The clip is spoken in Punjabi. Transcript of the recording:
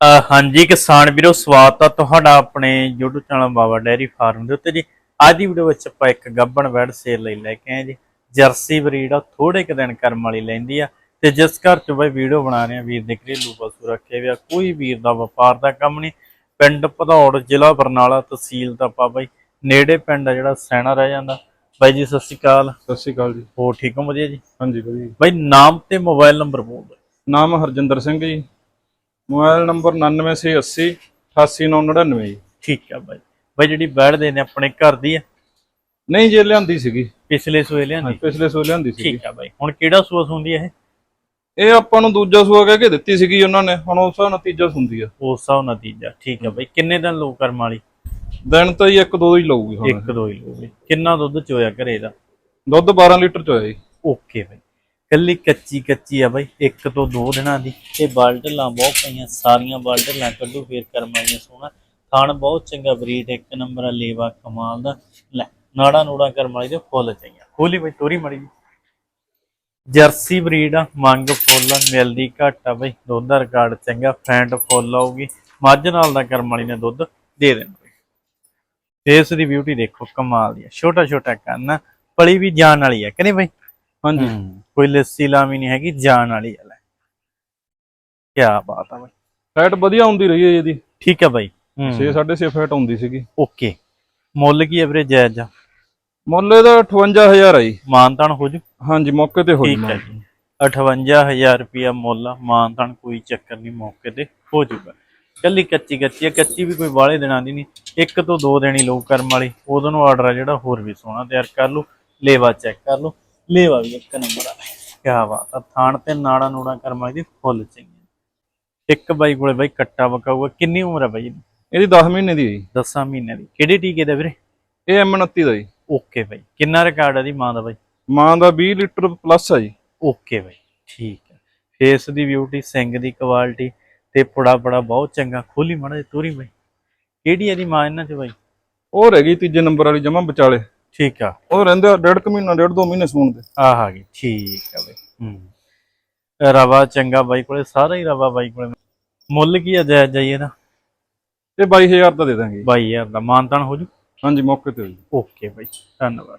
ਹਾਂਜੀ ਕਿਸਾਨ ਵੀਰੋ ਸਵਾਗਤ ਆ ਤੁਹਾਡਾ ਆਪਣੇ YouTube channel Baba dairy farm ਦੇ ਉੱਤੇ ਜੀ। ਅੱਜ ਦੀ ਵੀਡੀਓ ਵਿੱਚ ਆਪਾਂ ਇੱਕ ਗੱਬਣ ਵੈੜ ਸੇਲ ਲਈ ਲੈ ਕੇ ਆਏ ਜੀ। ਜਰਸੀ ਬਰੀਡ ਆ ਥੋੜੇ ਕੁ ਦਿਨ ਕਰਮ ਵਾਲੀ ਲੈਂਦੀ ਆ। ਤੇ ਜਿਸ ਘਰ ਚ ਬਈ ਵੀਡੀਓ ਬਣਾ ਰਹੇ ਆ ਵੀਰ ਦੇ ਘਰੇਲੂ ਪਸ਼ੂ ਰੱਖੇ ਵਿਆ ਕੋਈ ਵੀਰ ਦਾ ਵਪਾਰ ਦਾ ਕੰਮ ਨਹੀਂ। ਪਿੰਡ ਭਦੌੜ ਜ਼ਿਲ੍ਹਾ ਬਰਨਾਲਾ ਤਹਿਸੀਲ ਦਾ ਆਪਾਂ ਬਈ ਨੇੜੇ ਪਿੰਡ ਆ ਜਿਹੜਾ ਸੈਣਾ ਰਹਿ ਜਾਂਦਾ। ਬਾਈ ਜੀ ਸਤਿ ਸ਼੍ਰੀ ਅਕਾਲ। ਸਤਿ ਸ਼੍ਰੀ ਅਕਾਲ ਜੀ। ਹੋ ਠੀਕ ਹੋ ਵਧੀਆ ਜੀ? ਹਾਂਜੀ ਵਧੀਆ। ਬਾਈ ਨਾਮ ਤੇ ਮੋਬਾਈਲ ਨੰਬਰ ਬੋਲ ਦਿਓ। ਨਾਮ ਹਰਜਿੰਦਰ ਸਿੰਘ ਜੀ। ਮੋਬਾਈਲ ਨੰਬਰ 9980 88999 ਜੀ। ਠੀਕ ਆ ਬਾਈ। ਬਾਈ ਜਿਹੜੀ ਬੈੜ ਦੇ ਨੇ ਆਪਣੇ ਘਰ ਦੀ ਆ? ਨਹੀਂ ਜੇ ਲਿਆਂਦੀ ਸੀਗੀ। ਪਿਛਲੇ ਸੋਏ ਲਿਆਂਦੀ? ਪਿਛਲੇ ਸੋ ਲਿਆਂਦੀ ਸੀਗੀ। ਠੀਕ ਆ ਬਾਈ। ਹੁਣ ਕਿਹੜਾ ਸੂਆ ਸੁੰਦੀ ਹੈ ਇਹ? ਆਪਾਂ ਨੂੰ ਦੂਜਾ ਸੂਆ ਕਹਿ ਕੇ ਦਿੱਤੀ ਸੀਗੀ ਉਹਨਾਂ ਨੇ। ਹੁਣ ਉਸ ਦਾ ਨਤੀਜਾ ਸੁਣਦੀ ਆ। ਉਸ ਹਿਸਾਬ ਨਤੀਜਾ ਠੀਕ ਆ ਬਾਈ। ਕਿੰਨੇ ਦਿਨ ਲੋ ਕਰਮ ਵਾਲੀ? ਦਿਨ ਤਾਂ ਜੀ ਇੱਕ ਦੋ ਹੀ ਲਊਗੀ ਹੁਣ। ਇੱਕ ਦੋ ਹੀ ਲੋਗੇ ਕਿੰਨਾ ਦੁੱਧ ਚੋਇਆ ਘਰੇ ਦਾ ਦੁੱਧ 12 ਲੀਟਰ ਚ ਹੋਇਆ ਜੀ। ਓਕੇ ਬਾਈ। ਕੱਲੀ ਕੱਚੀ ਕੱਚੀ ਆ ਬਾਈ ਇੱਕ ਤੋਂ ਦੋ ਦਿਨਾਂ ਦੀ। ਤੇ ਬਾਲਟਲਾਂ ਬਹੁਤ ਪਈਆਂ ਸਾਰੀਆਂ ਬਾਲਟਲਾਂ ਕੱਢੋ ਫੇਰ ਕਰਮ ਵਾਲੀਆਂ ਸੋਹਣਾ। ਥਾਣ ਬਹੁਤ ਚੰਗਾ ਬਰੀਡ ਇੱਕ ਨੰਬਰ ਆ ਲੇਵਾ ਕਮਾਲ ਦਾ। ਲੈ ਨਾੜਾ ਨੂੜਾ ਕਰਮ ਵਾਲੀ ਦੇ ਫੁੱਲ ਚਾਹੀਆਂ ਖੋਲੀ ਬਾਈ ਤੋਰੀ ਮੜੀ ਜਰਸੀ ਬਰੀਡ ਆ ਮੰਗ ਫੁੱਲ ਮਿਲਦੀ ਘੱਟ ਆ ਬਈ। ਦੁੱਧ ਦਾ ਰਿਕਾਰਡ ਚੰਗਾ ਫੈਂਟ ਫੁੱਲ ਆਊਗੀ। ਮੱਝ ਨਾਲ ਦਾ ਕਰਮ ਵਾਲੀ ਨੇ ਦੁੱਧ ਦੇ ਦੇਣਾ ਫੇਸ ਦੀ ਬਿਊਟੀ ਦੇਖੋ ਕਮਾਲ ਦੀ ਛੋਟਾ ਛੋਟਾ ਕੰਨ ਪਲੀ ਵੀ ਜਾਨ ਵਾਲੀ ਆ ਕਿ ਨਹੀਂ ਬਈ? ਹਾਂਜੀ। ਕੋਈ ਲੱਸੀ ਲਾਵੀ ਨਹੀਂ ਹੈਗੀ ਜਾਨ ਵਾਲੀ ਆ ਲੈ ਕੀ ਬਾਤ ਆ ਬਈ। ਫੈਟ ਵਧੀਆ ਆਉਂਦੀ ਰਹੀ ਹੈ ਜੀ ਇਹਦੀ। ਠੀਕ ਹੈ ਬਾਈ। 6 6.5 ਫੈਟ ਆਉਂਦੀ ਸੀਗੀ। ਓਕੇ। ਮੁੱਲ ਕੀ ਐਵਰੇਜ ਜਾਇਜ਼? ਆ ਮੁੱਲ ਇਹਦਾ 58000 ਆ ਜੀ। ਮਾਨਤਾਨ ਹੋ ਜੂ? ਹਾਂਜੀ ਮੌਕੇ ਤੇ ਹੋ ਠੀਕ ਹੈ ਜੂਗਾ ਜੀ। 58000 ਰੁਪਿਆ ਮੁੱਲ ਮਾਨਤਾਨ ਕੋਈ ਚੱਕਰ ਨਹੀਂ ਮੌਕੇ ਤੇ ਹੋ ਜੂਗਾ। ਕੱਲੀ ਕੱਚੀ ਕੱਚੀ ਆ ਕੱਚੀ ਵੀ ਕੋਈ ਬਾਹਲੇ ਦਿਨਾਂ ਦੀ ਨਹੀਂ। ਇੱਕ ਤੋਂ ਦੋ ਦਿਨ ਹੀ ਲੋਕ ਕਰਮ ਵਾਲੀ ਉਦੋਂ ਨੂੰ ਆਰਡਰ ਆ ਜਿਹੜਾ ਹੋਰ ਵੀ ਸੋਹਣਾ ਤਿਆਰ ਕਰ ਲਓ ਲੇਵਾ ਚੈੱਕ ਕਰ ਲਓ ਲੇਵਾ ਵੀ ਇੱਕ ਨੰਬਰ ਆ ਕੀ ਬਾਤ ਆ ਥਾਣ ਤੇ ਨਾੜਾ ਨੂੜਾ ਕਰਮ ਦੀ ਫੁੱਲ ਚੰਗੀ ਇੱਕ ਬਾਈ ਕੋਲੇ ਬਾਈ ਕੱਟਾ ਵਕਾਊਗਾ ਕਿੰਨੀ ਉਮਰ ਹੈ ਬਾਈ ਇਹਦੀ? 10 ਮਹੀਨੇ ਦੀ ਜੀ 10 ਮਹੀਨਿਆਂ ਦੀ। ਕਿਹੜੇ ਟੀਕੇ ਦਾ ਵੀਰੇ? ਇਹ M29 ਦਾ ਜੀ। ਓਕੇ ਬਾਈ। ਕਿੰਨਾ ਰਿਕਾਰਡ ਹੈ ਦੀ ਮਾਂ ਦਾ ਬਾਈ? ਮਾਂ ਦਾ 20 ਲੀਟਰ ਪਲੱਸ ਆ ਜੀ। ਓਕੇ ਬਾਈ ਠੀਕ ਹੈ ਫੇਸ ਦੀ ਬਿਊਟੀ ਸਿੰਘ ਦੀ ਕੁਆਲਿਟੀ ਤੇ ਪੁੜਾ ਪੜਾ ਬਹੁਤ ਚੰਗਾ। ਖੋਲੀ ਮੜਾ ਤੂਰੀ ਬਾਈ। ਕਿਹੜੀ ਇਹਦੀ ਮਾਂ ਇਹਨਾਂ ਚ ਬਾਈ? ਉਹ ਰਹਿ ਗਈ ਤੀਜੇ ਨੰਬਰ ਵਾਲੀ ਜਮਾ ਵਿਚਾਲੇ। ਠੀਕ ਆ। ਉਹ ਰਹਿੰਦੇ ਆ ਡੇਢ ਕੁ ਮਹੀਨਾ ਡੇਢ ਦੋ ਮਹੀਨੇ ਸੂਣ ਦੇ। ਆਹ ਆ ਗਈ ਠੀਕ ਆ ਬਾਈ। ਹੂੰ। ਰਵਾ ਚੰਗਾ ਬਾਈ ਕੋਲੇ ਸਾਰਾ ਹੀ ਰਵਾ ਬਾਈ ਕੋਲੇ। ਮੁੱਲ ਕੀ ਆ ਜਾਇਜ਼ ਜਾਈਏ ਨਾ ਇਹ 22000 ਦਾ ਦੇ ਦਾਂਗੇ। 22000 ਦਾ। ਮਾਨਤਾਨ ਹੋ ਜੂ? ਹਾਂਜੀ ਮੌਕੇ ਤੇ ਹੋ ਜੀ। ਓਕੇ ਬਾਈ ਧੰਨਵਾਦ।